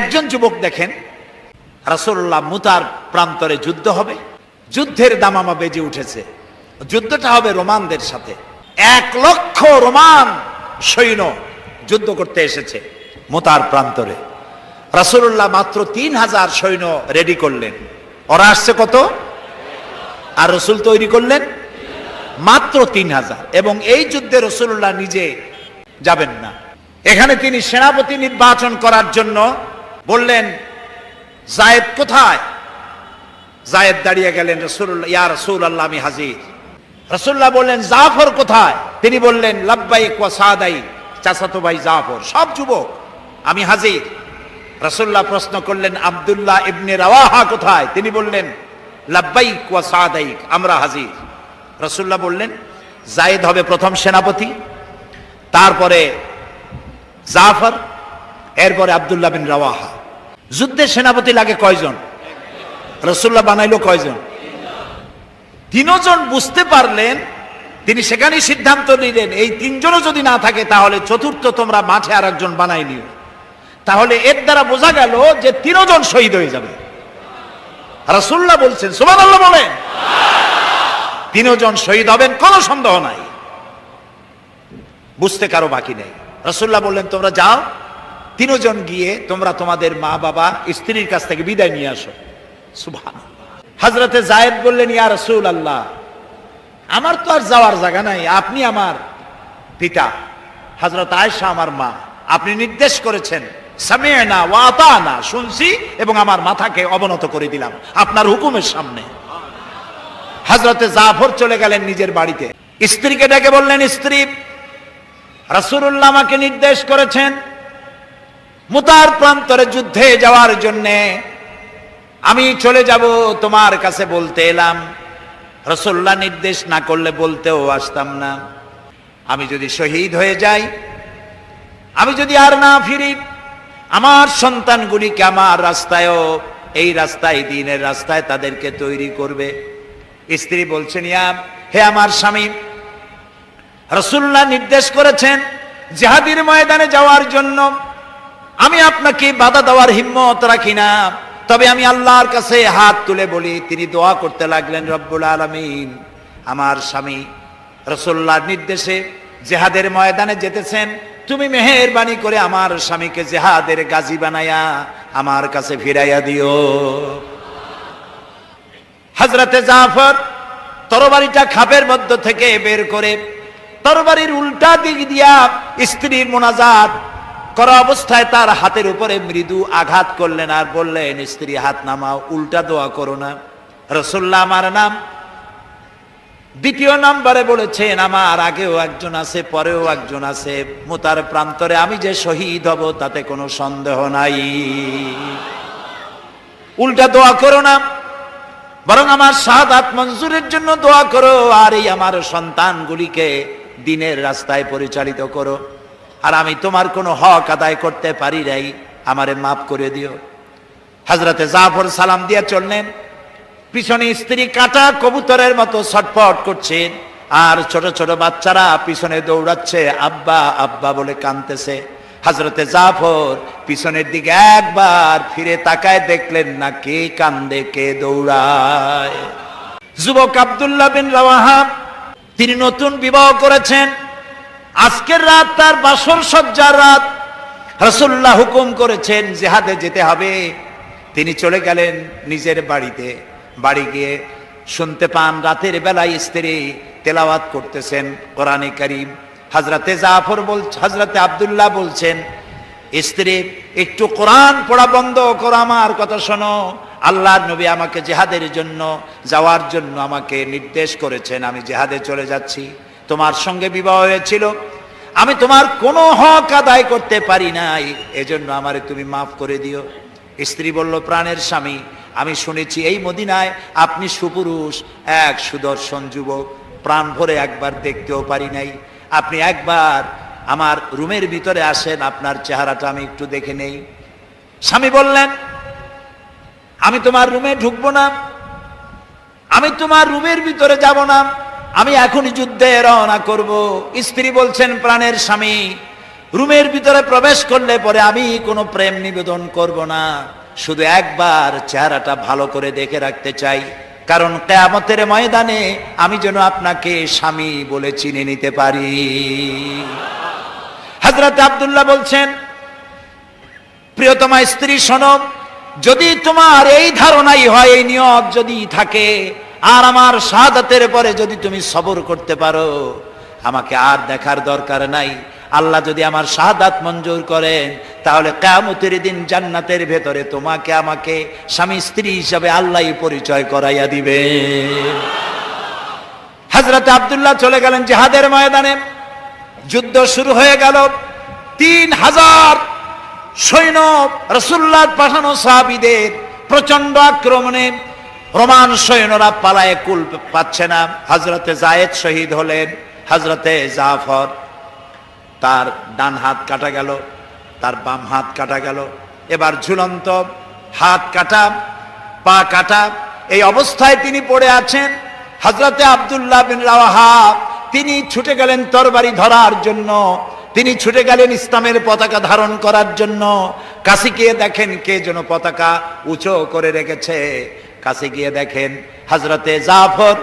একজন যুবক দেখেন, রাসূলুল্লাহ মুতার প্রান্তরে যুদ্ধ হবে, যুদ্ধের দামামা বেজে উঠেছে। যুদ্ধটা হবে রোমানদের সাথে। এক লক্ষ রোমান সৈন্য যুদ্ধ করতে এসেছে মোতার প্রান্তরে। রাসূলুল্লাহ মাত্র তিন হাজার সৈন্য রেডি করলেন। ওরা আসছে কত? আর রসুল তৈরি করলেন? মাত্র তিন হাজার। এবং এই যুদ্ধে রসুল্লাহ নিজে যাবেন না। এখানে তিনি সেনাপতি নির্বাচন করার জন্য বললেন, জায়েদ কোথায়? জায়েদ দাঁড়িয়ে গেলেন রসুল্লাহ ইয়া রসুল আল্লাহ আমি হাজির। রসুল্লাহ বললেন, জাফর কোথায়? তিনি বললেন, লাব্বাইক ওয়া সাদাই, চাচাতো ভাই জাফর, সব যুবক, আমি হাজির। রসুল্লাহ প্রশ্ন করলেন, আব্দুল্লাহ ইবনে রাওয়াহা কোথায়? তিনি বললেন, লাব্বাইক ওয়া আমরা হাজির। রসুল্লাহ বললেন, জায়েদ হবে প্রথম সেনাপতি, তারপরে জাফর, এরপরে আব্দুল্লাহ বিন রাওয়াহা। যুদ্ধের সেনাপতি লাগে কয়জন? রসুল্লাহ বানাইলো কয়জন? তিনজন বুঝতে পারলেন, তিনি সেখানেই সিদ্ধান্ত নিলেন, এই তিনজনও যদি না থাকে তাহলে চতুর্থ তোমরা মাঠে আর একজন বানাই নিও। তাহলে এর দ্বারা বোঝা গেল যে তিনজন শহীদ হয়ে যাবে। রসুল্লাহ বলছেন সুমান আল্লাহ বলেন, তিনজন শহীদ হবেন, কোনো সন্দেহ নাই। বুঝতে কারও বাকি নেই। রসুল্লাহ বললেন, তোমরা যাও তিনজন গিয়ে তোমরা তোমাদের মা বাবা, স্ত্রীর কাছ থেকে বিদায় নিয়ে আসো। সুভান হজরতে জায়েদ বললেন, ইয়া রসুল আল্লাহ আমার তো আর যাওয়ার জায়গা নাই, আপনি আমার পিতা। হজরত আয়েশা আমার মা, আপনি নির্দেশ করেছেন সামিয়না ওয়াতানা শুনছি এবং আমার মাথাকে অবনত করে দিলাম, আপনার হুকুমের সামনে। হজরতে জাফর চলে গেলেন নিজের বাড়িতে। স্ত্রীকে ডেকে বললেন, স্ত্রী, রাসূলুল্লাহ আমাকে নির্দেশ করেছেন মুতার প্রান্তরে যুদ্ধে যাওয়ার জন্যে আমি চলে যাব তোমার কাছে বলতে এলাম। রসোল্লা নির্দেশ না করলে বলতেও আসতাম না। আমি যদি শহীদ হয়ে যাই, আমি যদি আর না ফিরি, আমার সন্তানগুলিকে আমার রাস্তায়ও, এই রাস্তায়, দিনের রাস্তায় তাদেরকে তৈরি করবে। স্ত্রী বলছেন, ইয়া, হে আমার স্বামী রসুল্লাহ নির্দেশ করেছেন জাহাদির ময়দানে যাওয়ার জন্য। আমি আপনাকে বাধা দেওয়ার হিম্মত রাখি না। তবে আমি আল্লাহর কাছে হাত তুলে বলি, তিনি দোয়া করতে লাগলেন, রব্বুল আলমিন, আমার স্বামী রসোল্লার নির্দেশে জেহাদের ময়দানে যেতেছেন। তুমি মেহেরবানি করে আমার স্বামীকে জেহাদের গাজী বানায়া আমার কাছে ফিরাইয়া দিও। হজরতে জাফর তরবারিটা খাপের মধ্য থেকে বের করে তরবারির উল্টা দিক দিয়া স্ত্রীর মোনাজাত করা অবস্থায় তার হাতের উপরে মৃদু আঘাত করলেন আর বললেন, স্ত্রী, হাত নামাও, উল্টা দোয়া করো না। রসুল্লাহ আমার নাম দ্বিতীয় নাম্বারে বলেছেন, আমার আগেও একজন আছে, পরেও একজন আছে। মোতার প্রান্তরে আমি যে শহীদ হব, তাতে কোনো সন্দেহ নাই। উল্টা দোয়া করো না, বরং আমার সাদাত মঞ্জুরের জন্য দোয়া করো, আর এই আমার সন্তানগুলিকে দিনের রাস্তায় পরিচালিত করো। আর আমি তোমার কোনো হক আদায় করতে পারি নাই, আমারে মাফ করে দিও। হাজরতে জাফর সালাম দিয়ে চললেন। পিছনে স্ত্রী কাটা কবুতরের মতো ছটফট করছেন আর ছোট ছোট বাচ্চারা পিছনে দৌড়াচ্ছে, আব্বা আব্বা বলে কানতেছে হাজরতে জাফর পিছনের দিকে একবার ফিরে তাকায় দেখলেন না কে কান্দে, কে দৌড়ায়। যুবক আব্দুল্লাহ বিন রাওয়াহা তিনি নতুন বিবাহ করেছেন। আজকের রাত তার বাসর সজ্জার রাত। রসুল্লাহ হুকুম করেছেন, জেহাদে যেতে হবে। তিনি চলে গেলেন নিজের বাড়িতে। বাড়ি গিয়ে শুনতে পান, রাতের বেলায় স্ত্রী তেলাওয়াত করতেছেন কোরআনে করিম। হাজরাতে জাফর বল, হাজরাতে আবদুল্লাহ বলছেন, স্ত্রী, একটু কোরআন পড়া বন্ধ করো আমার কথা শোনো। আল্লাহর নবী আমাকে জেহাদের জন্য, যাওয়ার জন্য আমাকে নির্দেশ করেছেন। আমি জেহাদে চলে যাচ্ছি। তোমার সঙ্গে বিবাহ হয়েছিল। আমি তোমার কোনো হক আদায় করতে পারি নাই। এজন্য আমারে তুমি মাফ করে দিও। স্ত্রী বলল, প্রাণের স্বামী, আমি শুনেছি এই মদিনায় আপনি সুপুরুষ, এক সুদর্শন যুবক। প্রাণ ভরে একবার দেখতেও পারি নাই। আপনি একবার আমার রুমের ভিতরে আসেন, আপনার চেহারাটা আমি একটু দেখে নেই। স্বামী বললেন, আমি তোমার রুমে ঢুকবো না। আমি তোমার রুমের ভিতরে যাব না। আমি এখনই যুদ্ধে রওনা করব। স্ত্রী বলছেন, প্রাণের স্বামী, রুমের ভিতরে প্রবেশ করলে পরে আমি কোনো প্রেম নিবেদন করব না। শুধু একবার চেহারাটা ভালো করে দেখে রাখতে চাই। কারণ কেয়ামতের ময়দানে আমি যেন আপনাকে স্বামী বলে চিনে নিতে পারি। হজরত আব্দুল্লাহ বলছেন, প্রিয়তমা স্ত্রী, শোনো, যদি তোমার এই ধারণাই হয়, এই নিয়ত যদি থাকে আর আমার শাহাদাতের পরে যদি তুমি সবর করতে পারো, আমাকে আর দেখার দরকার নাই। আল্লাহ যদি আমার শাহাদাত মঞ্জুর করেন, তাহলে কেয়ামতের দিন জান্নাতের ভেতরে তোমাকে আমাকে স্বামী স্ত্রী হিসাবে আল্লাহ পরিচয় করাইয়া দিবে। হজরত আব্দুল্লাহ চলে গেলেন জেহাদের ময়দানে। যুদ্ধ শুরু হয়ে গেল। তিন হাজার সৈন্য রসুল্লাহ পাঠানো সাহাবিদের প্রচণ্ড আক্রমণে রোমান সৈন্যরা পালায়, কুল পাচ্ছে না। হজরতে জায়েদ শহীদ হলেন হজরতে জাফর। তার ডান হাত কাটা গেল, তার বাম হাত কাটা গেল। এবার ঝুলন্ত, হাত কাটা, পা কাটা, এই অবস্থায় তিনি পড়ে আছেন। হজরতে আব্দুল্লাহ বিন রাওয়াহা, তিনি ছুটে গেলেন তরবারি ধরার জন্য। তিনি ছুটে গেলেন ইসলামের পতাকা ধারণ করার জন্য। গিয়ে দেখেন কে যেন পতাকা উঁচু করে রেখেছে। কাছে গিয়ে দেখেন হজরতে জাফর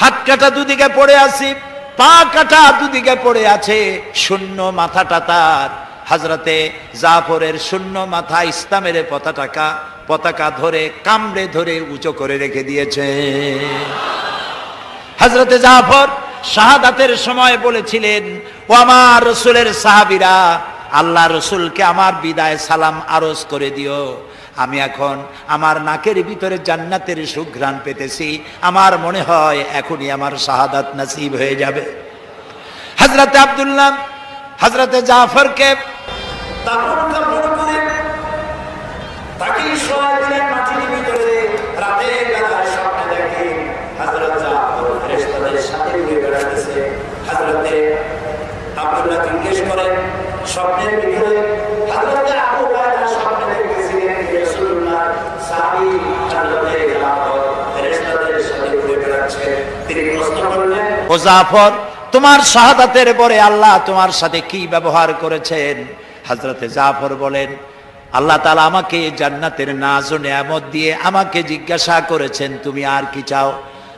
হাত কাটা দুদিকে পড়ে আছি, পা কাটা দুদিকে পড়ে আছে, শূন্য মাথাটা তার। হাজরতে জাফরের শূন্য মাথা ইসলামের পতাকা পতাকা ধরে কামড়ে ধরে উঁচু করে রেখে দিয়েছে। হজরতে জাফর শাহাদাতের সময় বলেছিলেন ও আমার রসুলের সাহাবিরা, আল্লাহ রসুলকে আমার বিদায় সালাম আরজ করে দিও। আমি এখন আমার নাকের ভিতরে জান্নাতের সুঘ্রাণ পেতেছি। আমার মনে হয় এখনই আমার শাহাদাত নাসিব হয়ে যাবে। হজরতে আব্দুল্লাহ হজরতে জাফরকে দাফন ভিতরে করে ও জাফর তোমার শাহাদাতের পরে আল্লাহ তোমার সাথে কি ব্যবহার করেছেন? হযরতে জাফর বলেন, আল্লাহ তালা আমাকে জান্নাতের নাজ ও নেয়ামত দিয়ে আমাকে জিজ্ঞাসা করেছেন, তুমি আর কি চাও?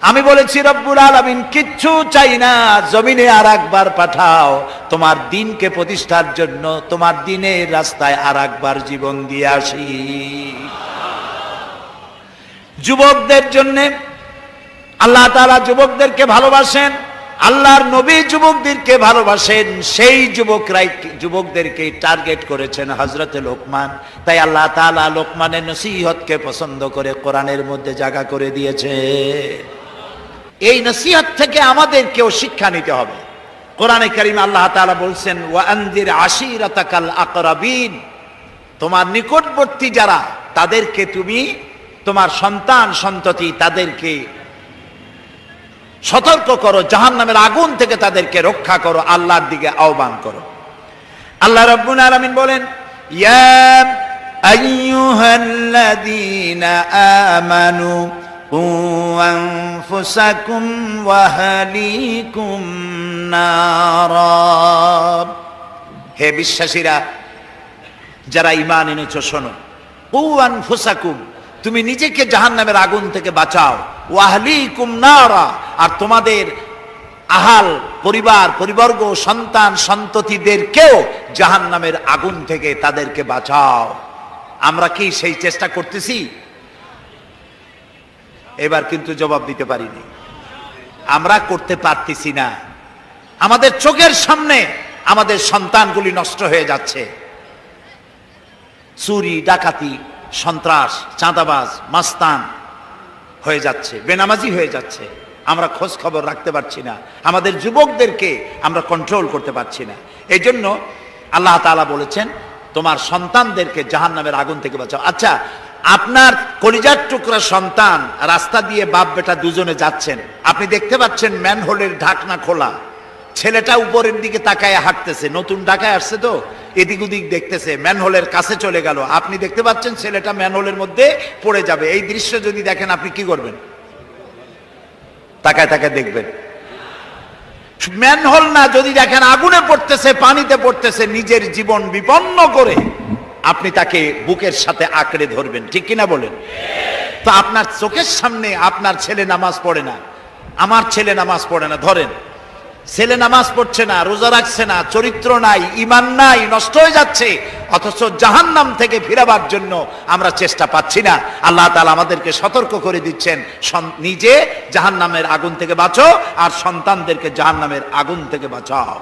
আমি বলেছি, রব্বুল আলমিন, কিচ্ছু চাই না, জমিনে আর একবার পাঠাও। তোমার দিনকে প্রতিষ্ঠার জন্য তোমার দিনের রাস্তায় আর একবার জীবন দিয়ে আসি। যুবকদের জন্যে আল্লাহ তালা যুবকদেরকে ভালোবাসেন, আল্লাহর নবী যুবকদেরকে ভালোবাসেন, সেই যুবকরাই যুবকদেরকে টার্গেট করেছেন হজরতে লোকমান। তাই আল্লাহ তালা লোকমানের নসিহতকে পছন্দ করে কোরআনের মধ্যে জায়গা করে দিয়েছে। এই নসিহত থেকে আমাদেরকেও শিক্ষা নিতে হবে। কোরআনে কারিম আল্লাহ তাআলা বলছেন ওয়ানজির আশিরাতাকাল আকরাবিন। তোমার নিকটবর্তী যারা, তাদেরকে তুমি তোমার সন্তান সন্ততি তাদেরকে সতর্ক করো জাহান নামের আগুন থেকে তাদেরকে রক্ষা করো, আল্লাহর দিকে আহ্বান করো। আল্লাহ রব্বুল আলামিন বলেন হে বিশ্বাসীরা, যারা ইমান এনেছো শোনো, কু আনফুসাকুম তুমি নিজেকে জাহান্নামের আগুন থেকে বাঁচাও। ওয়াহলিকুম নারা। আর তোমাদের আহাল, পরিবার, পরিবর্গ, সন্তান, সন্ততিদেরকেও জাহান্নামের আগুন থেকে তাদেরকে বাঁচাও। আমরা কি সেই চেষ্টা করতেছি? এবার কিন্তু জবাব দিতে পারিনি। আমরা করতে পারতেছি না। আমাদের চোখের সামনে আমাদের সন্তানগুলি নষ্ট হয়ে যাচ্ছে। চুরি, ডাকাতি সন্ত্রাস, চাঁদাবাজ, মাস্তান হয়ে যাচ্ছে, বেনামাজি হয়ে যাচ্ছে। আমরা খোঁজ খবর রাখতে পারছি না। আমাদের যুবকদেরকে আমরা কন্ট্রোল করতে পারছি না। এই জন্য আল্লাহ তাআলা বলেছেন, তোমার সন্তানদেরকে জাহান নামের আগুন থেকে বাঁচাও। আচ্ছা আপনার কলিজার টুকরা সন্তান রাস্তা দিয়ে বাপ বেটা দুজনে যাচ্ছেন। আপনি দেখতে পাচ্ছেন ম্যানহোলের ঢাকনা খোলা। ছেলেটা উপরের দিকে তাকায় হাঁটতেছে, নতুন ঢাকায় আসছে তো। এদিক ওদিক দেখতেছে, ম্যানহোলের কাছে চলে গেল। আপনি দেখতে পাচ্ছেন ছেলেটা ম্যানহোলের মধ্যে পড়ে যাবে। এই দৃশ্য যদি দেখেন, আপনি কি করবেন? তাকায় তাকায় দেখবেন। ম্যানহোল না, যদি দেখেন আগুনে পড়তেছে, পানিতে পড়তেছে, নিজের জীবন বিপন্ন করে, আপনি তাকে বুকের সাথে আঁকড়ে ধরবেন। ঠিক কিনা বলেন? তো আপনার চোখের সামনে আপনার ছেলে নামাজ পড়ে না। আমার ছেলে নামাজ পড়ে না। ধরেন ছেলে নামাজ পড়ছে না, রোজা রাখছে না, চরিত্র নাই ইমান নাই, নষ্ট হয়ে যাচ্ছে, অথচ জাহান্নাম থেকে ফিরাবার জন্য আমরা চেষ্টা পাচ্ছি না। আল্লাহ তালা আমাদেরকে সতর্ক করে দিচ্ছেন নিজে জাহান্নামের আগুন থেকে বাঁচো আর সন্তানদেরকে জাহান্নামের আগুন থেকে বাঁচাও।